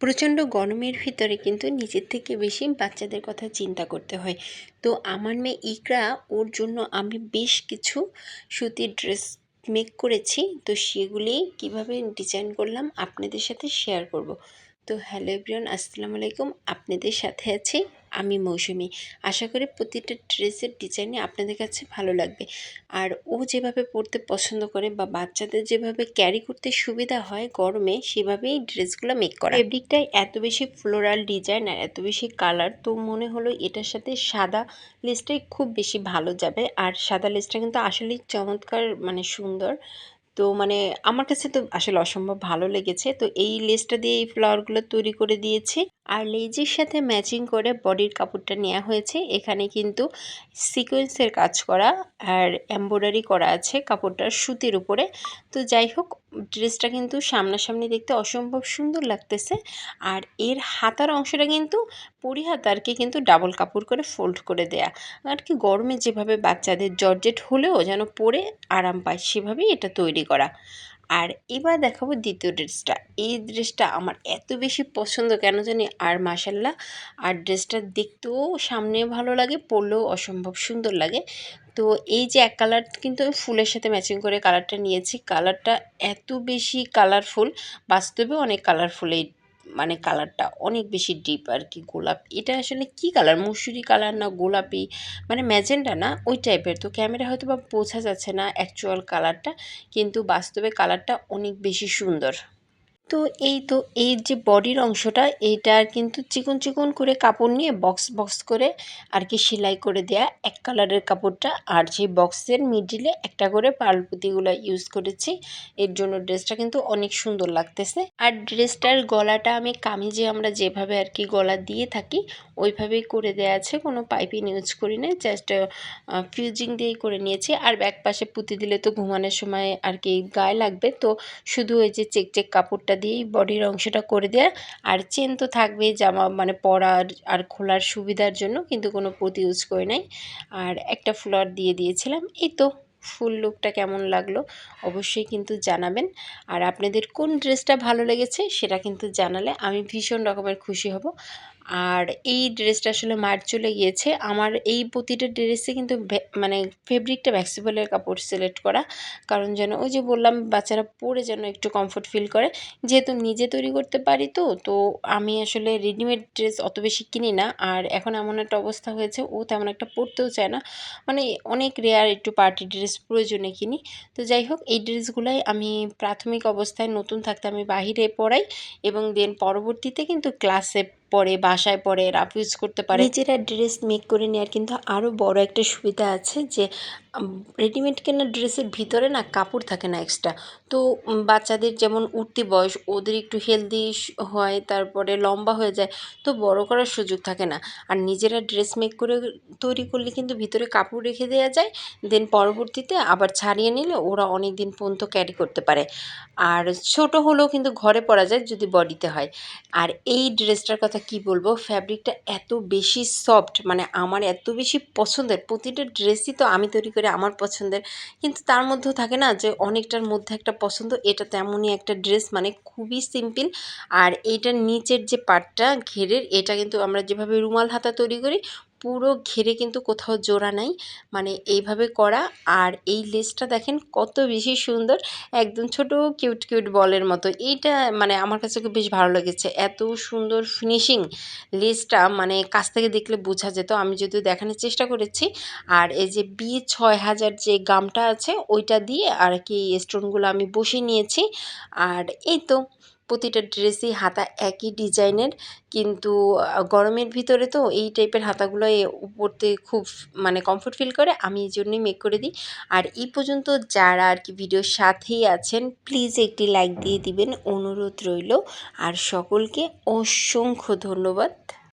প্রচণ্ড গরমের ভিতরে কিন্তু নিজের থেকে বেশি বাচ্চাদের কথা চিন্তা করতে হয়। তো আমার মেয়ে ইকরা, ওর জন্য আমি বেশ কিছু সুতির ড্রেস মেক করেছি। তো সেগুলি কীভাবে ডিজাইন করলাম আপনাদের সাথে শেয়ার করব। তো হ্যালো এভরিওয়ান, আসসালামু আলাইকুম। আপনাদের সাথে আছি আমি মৌসুমি। আশা করি প্রতিটা ড্রেসের ডিজাইনে আপনাদের কাছে ভালো লাগবে। আর ও যেভাবে পরতে পছন্দ করে বা বাচ্চাদের যেভাবে ক্যারি করতে সুবিধা হয় গরমে, সেভাবেই ড্রেসগুলো মেক করা। ফেব্রিকটাই এত বেশি ফ্লোরাল ডিজাইন আর এত বেশি কালার তো মনে হলো এটার সাথে সাদা লেসটাই খুব বেশি ভালো যাবে। আর সাদা লেসটা কিন্তু আসলেই চমৎকার মানে সুন্দর। তো মানে আমার কাছে তো আসলে অসম্ভব ভালো লেগেছে। তো এই লেসটা দিয়ে এই ফ্লাওয়ারগুলো তৈরি করে দিয়েছি। আর লেজের সাথে ম্যাচিং করে বডির কাপড়টা নেওয়া হয়েছে। এখানে কিন্তু সিকোয়েন্সের কাজ করা আর এম্ব্রয়ডারি করা আছে কাপড়টার সুতির উপরে। তো যাই হোক ড্রেসটা কিন্তু সামনাসামনি দেখতে অসম্ভব সুন্দর লাগতেছে। আর এর হাতার অংশটা কিন্তু পরিহাতারকে কিন্তু ডাবল কাপড় করে ফোল্ড করে দেয়া। আর কি গরমে যেভাবে বাচ্চাদের জর্জেট হলেও যেন পরে আরাম পায়, সেভাবেই এটা তৈরি করা। আর এবার দেখাবো দ্বিতীয় ড্রেসটা। এই ড্রেসটা আমার এত বেশি পছন্দ, কেন জানি? আর মাসাল্লাহ আর ড্রেসটা দেখতেও সামনে ভালো লাগে, পরলেও অসম্ভব সুন্দর লাগে। তো এই যে এক কালার কিন্তু আমি ফুলের সাথে ম্যাচিং করে কালারটা নিয়েছি। কালারটা এত বেশি কালারফুল বাস্তবে অনেক কালারফুল এই মানে কালারটা অনেক বেশি ডিপ আর কি গোলাপ। এটা আসলে কি কালার? মুসুরি কালার না গোলাপি? মানে ম্যাজেন্ডা না? ওই টাইপের তো ক্যামেরা হয়তো বা বোঝা যাচ্ছে না অ্যাকচুয়াল কালারটা কিন্তু বাস্তবে কালারটা অনেক বেশি সুন্দর। তো এই তো, এই যে বডির অংশটা এইটার কিন্তু চিকন চিকন করে কাপড় নিয়ে বক্স বক্স করে আর কি সেলাই করে দেয়া এক কালারের কাপড়টা। আর সেই বক্সের মিডিলে একটা করে পালপুতিগুলো ইউজ করেছি। এর জন্য ড্রেসটা কিন্তু অনেক সুন্দর লাগতেছে। আর ড্রেসটার গলাটা আমি কামিজে আমরা যেভাবে আর কি গলা দিয়ে থাকি, ওইভাবেই করে দেওয়া আছে। কোনো পাইপিং ইউজ করি না জাস্ট ফিউজিং দিয়েই করে নিয়েছি। আর ব্যাক পাশে পুঁতি দিলে তো ঘুমানোর সময় আর কি গায়ে লাগবে। তো শুধু ওই যে চেক চেক কাপড়টা দিয়েই বডির অংশটা করে দেয়া। আর চেন তো থাকবে জামা মানে পরার আর খোলার সুবিধার জন্য, কিন্তু কোনো পুঁতি ইউজ করে নাই। আর একটা ফ্লোর দিয়ে দিয়েছিলাম। এই তো, ফুল লুকটা কেমন লাগল অবশ্যই কিন্তু জানাবেন। আর আপনাদের কোন ড্রেসটা ভালো লেগেছে সেটা কিন্তু জানালে আমি ভীষণ রকমের খুশি হব। আর এই ড্রেসটা আসলে মার চলে গিয়েছে। আমার এই প্রতিটা ড্রেসে কিন্তু মানে ফেব্রিকটা ভ্যাক্সিবলের কাপড় সিলেক্ট করা। কারণ যেন ওই যে বললাম, বাচ্চারা পরে যেন একটু কমফোর্ট ফিল করে। যেহেতু নিজে তৈরি করতে পারি তো তো আমি আসলে রেডিমেড ড্রেস অত বেশি কিনি না। আর এখন এমন একটা অবস্থা হয়েছে, ও তেমন একটা পরতেও চায় না। মানে অনেক রেয়ার একটু পার্টি ড্রেস প্রয়োজনে কিনি। তো যাই হোক, এই ড্রেসগুলাই আমি প্রাথমিক অবস্থায় নতুন থাকতে আমি বাহিরে পড়াই এবং দেন পরবর্তীতে কিন্তু ক্লাসে পরে, বাসায় পরে, রাফ ইউজ করতে পারে। নিজেরা ড্রেস মেক করে নেওয়ার কিন্তু আরও বড় একটা সুবিধা আছে যে রেডিমেড কেনা ড্রেসের ভিতরে না কাপড় থাকে না এক্সট্রা তো বাচ্চাদের যেমন উঠতি বয়স, ওদের একটু হেলদি হয়, তারপরে লম্বা হয়ে যায়, তো বড় করার সুযোগ থাকে না। আর নিজেরা ড্রেস মেক করে তৈরি করলে কিন্তু ভিতরে কাপড় রেখে দেওয়া যায় দেন পরবর্তীতে আবার ছাড়িয়ে নিলে ওরা অনেক দিন পর্যন্ত ক্যারি করতে পারে। আর ছোট হলেও কিন্তু ঘরে পরা যায় যদি বডিতে হয়। আর এই ড্রেসটার কথা কি বলব ফ্যাব্রিকটা এত বেশি সফট মানে আমার এত বেশি পছন্দের, প্রতিটা ড্রেসই তো আমি তৈরি করে আমার পছন্দের, কিন্তু তার মধ্যেও থাকে না যে অনেকটার মধ্যে একটা পছন্দ, এটা তেমনই একটা ড্রেস মানে খুবই সিম্পল। আর এইটার নিচের যে পাটটা, ঘেরের, এটা কিন্তু আমরা যেভাবে রুমাল হাতা তৈরি করি পুরো ঘেরে কিন্তু কোথাও জোড়া নাই। মানে এইভাবে করা। আর এই লেসটা দেখেন কত বেশি সুন্দর। একদম ছোট কিউট কিউট বলের মতো। এইটা মানে আমার কাছে খুব বেশ ভালো লেগেছে। এত সুন্দর ফিনিশিং লেসটা মানে কাছ থেকে দেখলে বোঝা যেত। আমি যদিও দেখানোর চেষ্টা করেছি। আর এই যে বি ছয় হাজার যে গামটা আছে, ওইটা দিয়ে আর কি স্টোনগুলো আমি বসে নিয়েছি। আর এই তো প্রতিটা ড্রেসই হাতা একই ডিজাইনের। কিন্তু গরমের ভিতরে তো এই টাইপের হাতাগুলো উপরতে খুব মানে কমফোর্ট ফিল করে। আমি এই জন্যই মেক করে দিই। আর এই পর্যন্ত যারা আর কি ভিডিওর সাথেই আছেন প্লিজ একটি লাইক দিয়ে দিবেন। অনুরোধ রইল। আর সকলকে অসংখ্য ধন্যবাদ।